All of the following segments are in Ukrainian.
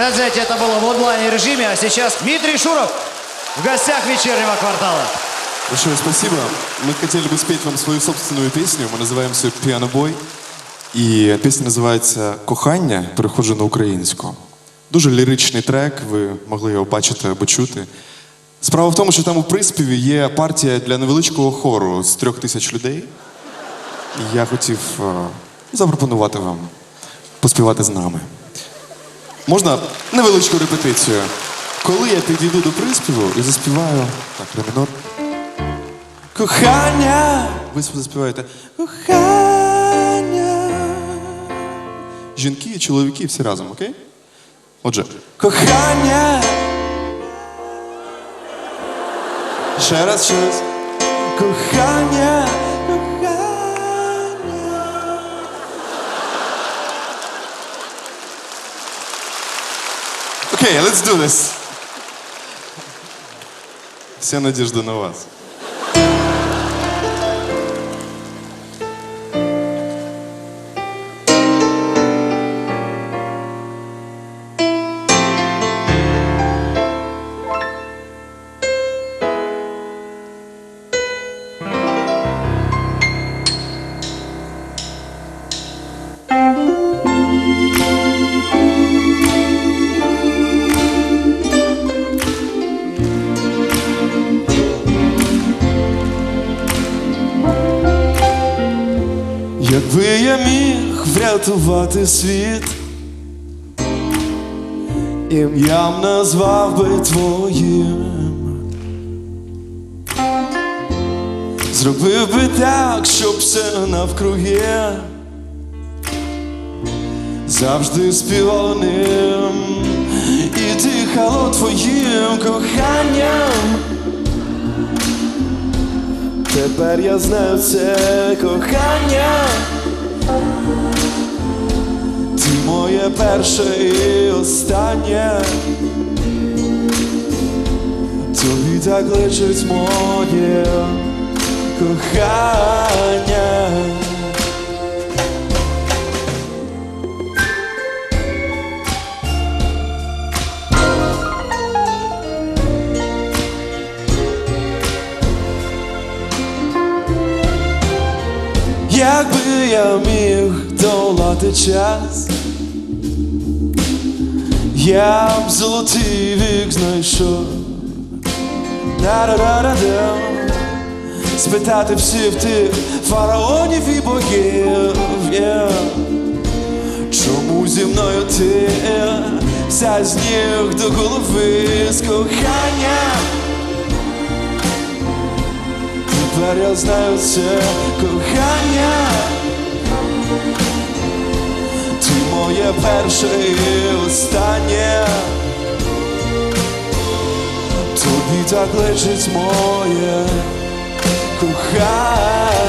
Это, знаете, это было в онлайн-режиме, а сейчас Дмитрий Шуров в гостях вечернего квартала. Большое спасибо. Мы хотели бы спеть вам свою собственную песню. Мы називаємося «Піанобой». І пісня називається Кохання. Переходжу на українську. Дуже ліричний трек, ви могли його бачити або чути. Справа в тому, що там у приспіві є партія для невеличкого хору з трьох тисяч людей. І я хотів е, запропонувати вам поспівати з нами. Можна невеличку репетицію. Коли я підійду до приспіву і заспіваю так, ре мінор. Кохання. Ви заспіваєте кохання. Жінки і чоловіки всі разом, окей? Отже, кохання. Ще раз, ще раз. Кохання. Окей, let's do this. Вся надежда на вас. Якби я міг врятувати світ, ім'ям назвав би твоїм. Зробив би так, щоб все навкруги завжди співало ним і дихало твоїм коханням. Тепер я знаю це кохання. Ти моє перше і останнє. Тобі так личить моє кохання. Якби я міг долати час, я б золотий вік знайшов. Да-да-да-да-да. Спитати всіх тих фараонів і богів, yeah. чому зі мною ти вся з ніг до голови з кохання. Тепер я знаю це кохання. Ти моє перше і останнє. Тобі так лежить моє кохання.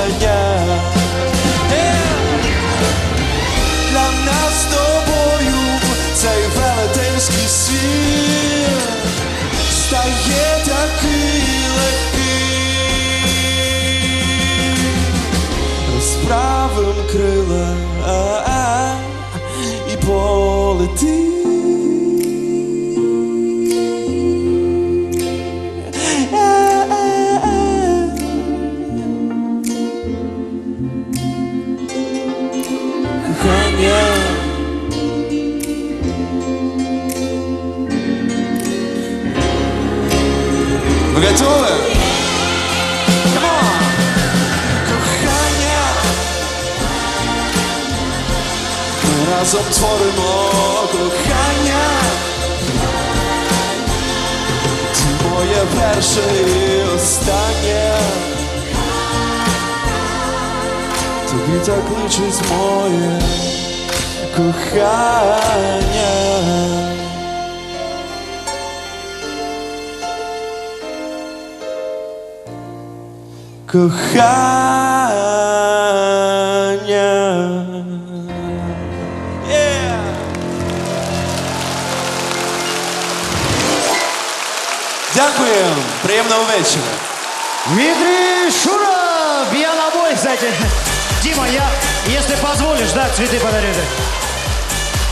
полети. Разом творимо кохання. Ти моє перше і останнє. Тобі так личить моє кохання. Кохання. Дякую. Приємного вечора. Дмитрий Шуров! бой, кстати. Дима, я, если позволишь, да, цветы подарю.